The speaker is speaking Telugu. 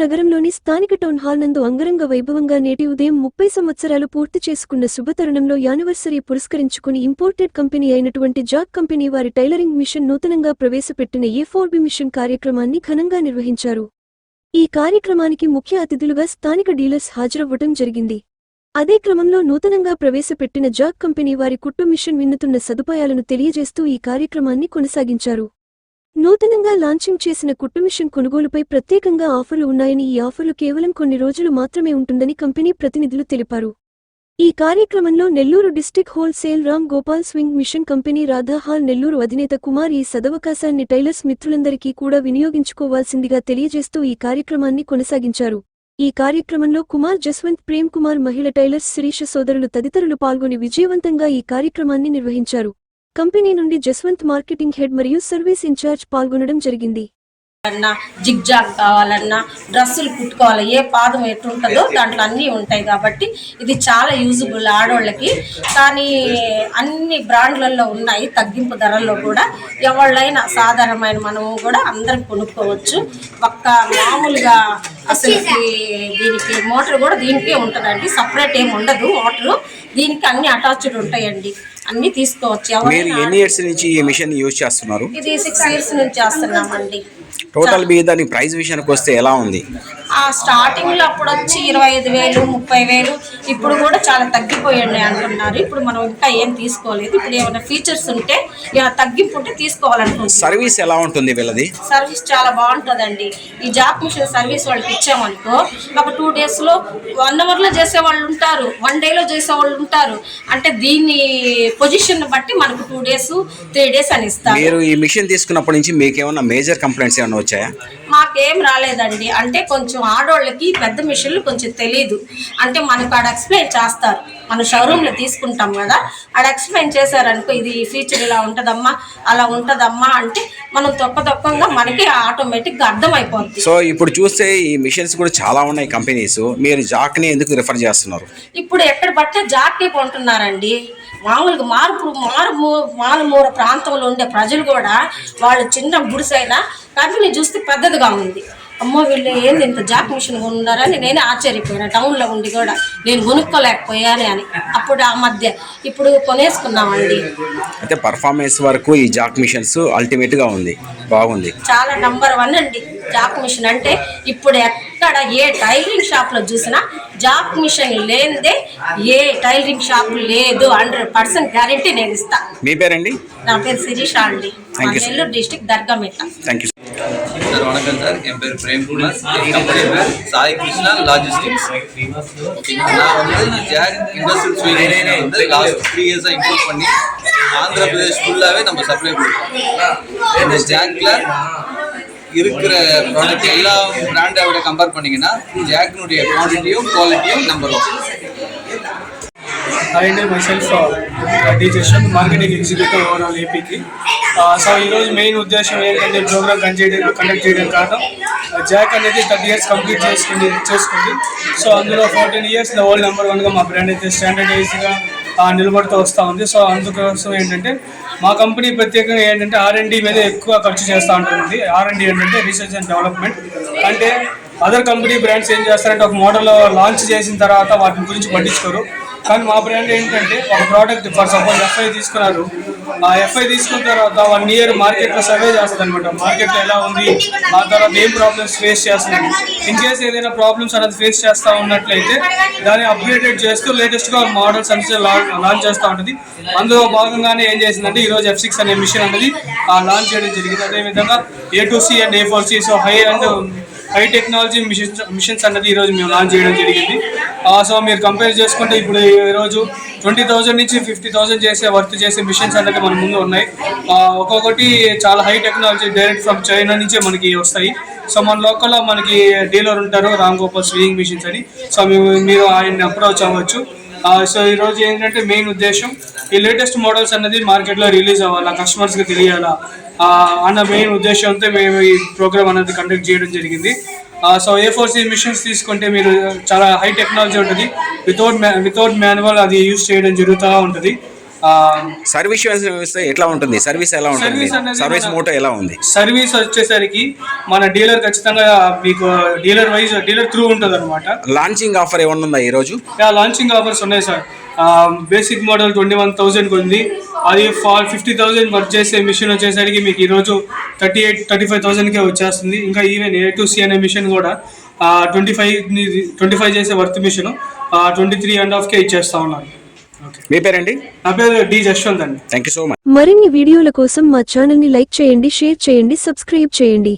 నగరంలోని స్థానిక టౌన్ హాల్ నందు అంగరంగ వైభవంగా నేటి ఉదయం ముప్పై సంవత్సరాలు పూర్తి చేసుకున్న శుభతరుణంలో యానివర్సరీ పురస్కరించుకుని ఇంపోర్టెడ్ కంపెనీ అయినటువంటి జాక్ కంపెనీ వారి టైలరింగ్ మిషన్ నూతనంగా ప్రవేశపెట్టిన ఏ ఫోర్ బి మిషన్ కార్యక్రమాన్ని ఘనంగా నిర్వహించారు. ఈ కార్యక్రమానికి ముఖ్య అతిథులుగా స్థానిక డీలర్స్ హాజరవ్వటం జరిగింది. అదే క్రమంలో నూతనంగా ప్రవేశపెట్టిన జాక్ కంపెనీ వారి కుట్టు మిషన్ విన్నుతున్న సదుపాయాలను తెలియజేస్తూ ఈ కార్యక్రమాన్ని కొనసాగించారు. నూతనంగా లాంచింగ్ చేసిన కుట్టు మిషన్ కొనుగోలుపై ప్రత్యేకంగా ఆఫర్లు ఉన్నాయని ఈ ఆఫర్లు కేవలం కొన్ని రోజులు మాత్రమే ఉంటుందని కంపెనీ ప్రతినిధులు తెలిపారు. ఈ కార్యక్రమంలో Nellore district wholesale Ram Gopal sewing machine company రాధాహాల్ Nellore అధినేత కుమార్ ఈ సదవకాశాన్ని టైలర్స్ మిత్రులందరికీ కూడా వినియోగించుకోవాల్సిందిగా తెలియజేస్తూ ఈ కార్యక్రమాన్ని కొనసాగించారు. ఈ కార్యక్రమంలో కుమార్ జస్వంత్ ప్రేమ్ కుమార్ మహిళ టైలర్స్ శిరీష సోదరులు తదితరులు పాల్గొని విజయవంతంగా ఈ కార్యక్రమాన్ని నిర్వహించారు. కంపెనీ నుండి జస్వంత్ మార్కెటింగ్ హెడ్ మరియు సర్వీస్ ఇన్ఛార్జ్ పాల్గొనడం జరిగింది. అన్నా జిగ్ జాగ్ కావాలన్నా డ్రెస్సులు కుట్టుకోవాలి ఏ పాదం ఎట్లుంటుందో దాంట్లో అన్నీ ఉంటాయి కాబట్టి ఇది చాలా యూజబుల్ ఆడవాళ్ళకి కానీ అన్ని బ్రాండ్లలో ఉన్నాయి తగ్గింపు ధరల్లో కూడా. ఎవళ్ళైనా సాధారణమైన మనము కూడా అందరం కొనుక్కోవచ్చు. ఒక్క మామూలుగా అసలు దీనికి మోటార్ కూడా దీనికే ఉంటుందండి. సపరేట్ ఏమి ఉండదు మోటారు. దీనికి అన్ని అటాచ్డ్ ఉంటాయండి. అన్ని తీసుకోవచ్చు. మీరు ఎన్ని ఇయర్స్ నుంచి ఈ మిషన్ యూజ్ చేస్తున్నారు? ఇది సిక్స్ ఇయర్స్ నుంచి చేస్తున్నామండి. టోటల్ మీద దాని ప్రైస్ విషయానికి వస్తే ఎలా ఉంది? ఆ స్టార్టింగ్లో అప్పుడు వచ్చి ఇరవై ఐదు వేలు ముప్పై వేలు ఇప్పుడు కూడా చాలా తగ్గిపోయండి అంటున్నారు. ఇప్పుడు మనం ఇంకా ఏం తీసుకోలేదు. ఇప్పుడు ఏమైనా ఫీచర్స్ ఉంటే ఏమైనా తగ్గింపు ఉంటే తీసుకోవాలనుకుంటున్నాం. సర్వీస్ ఎలా ఉంటుంది వీళ్ళది? సర్వీస్ చాలా బాగుంటుందండి. ఈ జాబ్ మిషన్ సర్వీస్ వాళ్ళకి ఇచ్చామనుకో ఒక టూ డేస్లో వన్ అవర్లో చేసే వాళ్ళు ఉంటారు. వన్ డేలో చేసే వాళ్ళు ఉంటారు. అంటే దీన్ని పొజిషన్ బట్టి మనకు టూ డేస్ త్రీ డేస్ అని ఇస్తారు. మీరు ఈ మిషన్ తీసుకున్నప్పటి నుంచి మీకు ఏమైనా మేజర్ కంప్లైంట్స్ ఏమైనా వచ్చాయా మాకేం రాలేదండి. అంటే కొంచెం ఆడోళ్ళకి పెద్ద మిషన్లు కొంచెం తెలీదు. అంటే మనకు ఆడ ఎక్స్ప్లెయిన్ చేస్తారు. మన షోరూంలో తీసుకుంటాం కదా ఆడ ఎక్స్ప్లెయిన్ చేశారనుకో ఇది ఫీచర్ ఇలా ఉంటుందమ్మా అలా ఉంటుందమ్మా అంటే మనం తొక్క తొక్కంగా మనకి ఆటోమేటిక్గా అర్థమైపోద్ది. సో ఇప్పుడు చూస్తే ఈ మిషన్స్ కూడా చాలా ఉన్నాయి కంపెనీస్ మీరు జాక్ని ఎందుకు రిఫర్ చేస్తున్నారు? ఇప్పుడు ఎక్కడ పట్టే జాకే కొంటున్నారండి. మామూలుగా మార్పు మారుమూ మారుమూల ప్రాంతంలో ఉండే ప్రజలు కూడా వాళ్ళు చిన్న గుడిసైనా కంపెనీ చూస్తే పెద్దదిగా ఉంది. అమ్మో వీళ్ళు ఏంది ఇంత జాక్ మిషన్ కొన్నారని నేనే ఆశ్చర్యపోయాను. టౌన్లో ఉండి కూడా నేను కొనుక్కోలేకపోయాను అని. అప్పుడు ఆ మధ్య ఇప్పుడు కొనేసుకున్నామండి. అయితే పర్ఫార్మెన్స్ వరకు ఈ జాక్ మిషన్స్ అల్టిమేట్గా ఉంది. బాగుంది. చాలా నంబర్ వన్ అండి జాక్ మిషన్. అంటే ఇప్పుడు ఎక్కడ ఏ టైలరింగ్ షాప్లో చూసినా జాక్ మిషన్ లేనిదే ఏ టైలరింగ్ షాప్ లేదు హండ్రెడ్ పర్సెంట్ గ్యారంటీ నేను ఇస్తా మీ పేరండి నా పేరు శిరీష అండి Thank you, sir. Nellore district Dargamitta thank you sir vanakkam sir என் பேர் பிரேம்குமார் என் கம்பெனி பேர் சாய் கிருஷ்ணா லாஜிஸ்டிக்ஸ் நான் வந்து ஜாக் இண்டஸ்ட்ரியல் ஸ்வீட் வந்து லாஸ்ட் த்ரீ இயர்ஸாக இம்ப்ரூவ் பண்ணி ஆந்திர பிரதேஷ் ஃபுல்லாகவே நம்ம சப்ளை பண்ணுறோம் இந்த ஜாக்ல இருக்கிற ப்ராடக்ட் எல்லா பிராண்டை விட கம்பேர் பண்ணீங்கன்னா ஜாக்னுடைய குவான்டிட்டியும் குவாலிட்டியும் நம்பர் ஒன் హాయ్ అండి myself D Jaswanth marketing executive overall ఏపీకి సో ఈరోజు మెయిన్ ఉద్దేశం ఏంటంటే ప్రోగ్రామ్ కండక్ట్ చేయడం కండక్ట్ చేయడం కారణం జాక్ అనేది థర్టీ ఇయర్స్ కంప్లీట్ చేసుకుంది చేసుకుంది సో అందులో ఫోర్టీన్ ఇయర్స్ వరల్డ్ నెంబర్ వన్గా మా బ్రాండ్ అయితే స్టాండర్డైజ్గా నిలబడుతూ వస్తూ ఉంది. సో అందుకోసం ఏంటంటే మా కంపెనీ ప్రత్యేకంగా ఏంటంటే ఆర్ఎండి మీద ఎక్కువ ఖర్చు చేస్తూ ఉంటుంది. ఆర్ఎండి ఏంటంటే రీసెర్చ్ అండ్ డెవలప్మెంట్ అంటే అదర్ కంపెనీ బ్రాండ్స్ ఏం చేస్తారంటే ఒక మోడల్ లాంచ్ చేసిన తర్వాత వాటి గురించి పట్టించుకోరు. కానీ మా బ్రాండ్ ఏంటంటే ఒక ప్రోడక్ట్ ఫర్ సపోజ్ ఎఫ్ఐ తీసుకున్నారు ఆ ఎఫ్ఐ తీసుకున్న తర్వాత వన్ ఇయర్ మార్కెట్లో సర్వే చేస్తుంది అనమాట మార్కెట్లో ఎలా ఉంది? ఆ తర్వాత ఏం ప్రాబ్లమ్స్ ఫేస్ చేస్తున్నాయి ఇన్ కేస్ ఏదైనా ప్రాబ్లమ్స్ అనేది ఫేస్ చేస్తూ ఉన్నట్లయితే దాన్ని అప్గ్రేడెడ్ చేస్తూ లేటెస్ట్గా మోడల్స్ అనేది లాంచ్ చేస్తూ ఉంటుంది. అందులో భాగంగానే ఏం చేసిందంటే ఈరోజు ఎఫ్ సిక్స్ అనే మిషన్ అనేది లాంచ్ చేయడం జరిగింది. అదేవిధంగా A two C and A four C so high and high technology machines machines అన్నది ఈరోజు మేము లాంచ్ చేయడం జరిగింది. సో మీరు కంపేర్ చేసుకుంటే ఇప్పుడు ఈరోజు ట్వంటీ థౌజండ్ నుంచి ఫిఫ్టీ థౌసండ్ చేసే వర్క్ చేసే మిషన్స్ అనేది మన ముందు ఉన్నాయి. ఒక్కొక్కటి చాలా high technology direct from China నుంచే మనకి వస్తాయి. సో మన లోకల్లో మనకి డీలర్ ఉంటారు రామ్ గోపాల్ స్వింగ్ మిషన్స్ అని. సో మేము మీరు ఆయన్ని అప్రోచ్ అవ్వచ్చు. సో ఈరోజు ఏంటంటే మెయిన్ ఉద్దేశం ఈ లేటెస్ట్ మోడల్స్ అన్నది మార్కెట్లో రిలీజ్ అవ్వాలా కస్టమర్స్కి తెలియాలా? అన్న మెయిన్ ఉద్దేశంతో మేము ఈ ప్రోగ్రామ్ అనేది కండక్ట్ చేయడం జరిగింది. So A four C machines తీసుకుంటే మీరు చాలా హై టెక్నాలజీ ఉంటుంది. వితౌట్ వితౌట్ మాన్యువల్ అది యూస్ చేయడం జరుగుతూ ఉంటుంది. సర్వీస్ వ్యవస్థ ఎట్లా ఉంటుంది? సర్వీస్ ఎలా ఉంటుంది? సర్వీస్ మోటో ఎలా ఉంది? సర్వీస్ వచ్చేసరికి మన డీలర్ ఖచ్చితంగా మీకు డీలర్ వైజ్ డీలర్ త్రూ ఉంటుంది అనమాట లాంచింగ్ ఆఫర్ ఏమన్నా ఉందా ఈ రోజు? లాంచింగ్ ఆఫర్స్ ఉన్నాయి sir. Basic model twenty one థౌజండ్కి ఉంది. అది ఫార్ ఫిఫ్టీ థౌజండ్ వర్క్ చేసే మిషన్ వచ్చేసరికి మీకు ఈరోజు థర్టీ ఎయిట్ థర్టీ ఫైవ్ థౌసండ్కే వచ్చేస్తుంది. ఇంకా ఈవెన్ ఏ టు సి అనే మిషన్ కూడా ట్వంటీ ఫైవ్ ట్వంటీ ఫైవ్ చేసే worth machine twenty three and హాఫ్కే ఇచ్చేస్తా ఉన్నారు. ఓకే మీ పేరండి? నా పేరు డి జశ్వంత్ అండి. థ్యాంక్ యూ సో మచ్ మరిన్ని వీడియోల కోసం మా ఛానల్ని లైక్ చేయండి షేర్ చేయండి సబ్స్క్రైబ్ చేయండి.